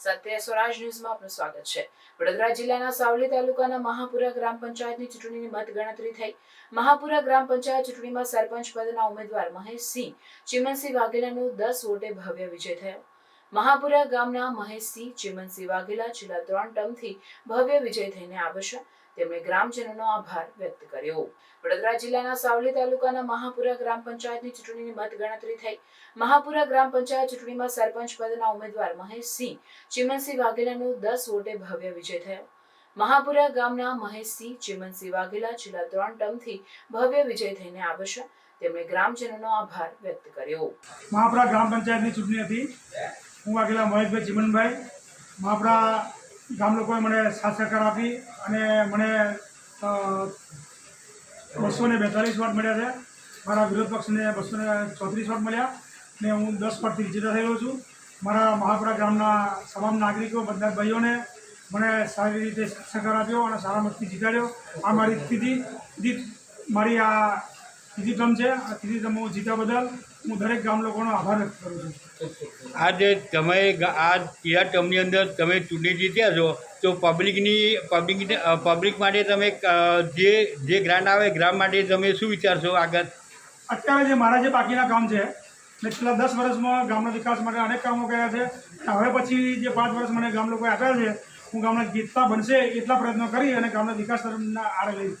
નમસ્તે સ્વરાજ ન્યૂઝમાં આપનું સ્વાગત છે. વડોદરા જિલ્લાના સાવલી તાલુકાના મહાપુરા ગ્રામ પંચાયતની ચૂંટણીની મતગણતરી થઈ. મહાપુરા ગ્રામ પંચાયત ચૂંટણીમાં સરપંચ પદના ઉમેદવાર મહેશસિંહ ચિમનસિંહ વાઘેલાનો દસ વોટે ભવ્ય વિજય થયો. મહાપુરા ગામના મહેશસિંહ, ચિમનસિંહ વાઘેલા છેલ્લા ત્રણ ટર્મથી ભવ્ય વિજય થઈને આવશે તેમણે ગ્રામજનોનો આભાર વ્યક્ત કર્યો. વડોદરા જિલ્લાના સાવલી તાલુકાના મહાપુરા ગ્રામ પંચાયતની ચૂંટણીની મતગણતરી થઈ. મહાપુરા ગ્રામ પંચાયત ચૂંટણીમાં સરપંચ પદના ઉમેદવાર મહેશસિંહ, ચિમનસિંહ વાઘેલાનો દસ વોટે ભવ્ય વિજય થયો. મહાપુરા ગામના મહેશસિંહ, ચિમનસિંહ વાઘેલા છેલ્લા ત્રણ ટર્મથી ભવ્ય વિજય થઈને આવશે તેમણે ગ્રામજનોનો આભાર વ્યક્ત કર્યો. મહાપુરા ગ્રામ પંચાયતની ચૂંટણી હતી. હું વાઘેલા મહેશભાઈ ચીમનભાઈ. મહાપરા ગામ લોકોએ મને સાથ સહકાર આપી અને મને બસો ને બેતાલીસ વોટ મળ્યા છે. મારા વિરોધ પક્ષને બસો ને ચોત્રીસ વોટ મળ્યા ને હું દસ વોટથી વિજેતા થયેલો છું. મારા મહાપરા ગામના તમામ નાગરિકો, બધા ભાઈઓને મને સારી રીતે સહકાર આપ્યો અને સારા મતથી જીતાડ્યો. આ મારી ત્રીજી મારી આ ત્રીજી ટર્મ છે. આ હું જીત્યા બદલ હું દરેક ગામ લોકોનો આભાર વ્યક્ત કરું છું. આજે તમે આ ત્રીજા ટર્મની અંદર તમે ચૂંટણી જીત્યા છો તો પબ્લિકની પબ્લિક પબ્લિક માટે તમે જે જે ગ્રાન્ટ આવે ગ્રામ માટે તમે શું વિચારશો આગળ? અત્યારે જે મારા જે બાકીના કામ છે મેં છેલ્લા દસ વર્ષમાં ગામના વિકાસ માટે અનેક કામો કર્યા છે. હવે પછી જે પાંચ વર્ષ મને ગામ લોકોએ આપ્યા છે હું ગામના જેટલા બનશે એટલા પ્રયત્નો કરી અને ગામના વિકાસ તરફના આડે લઈશ.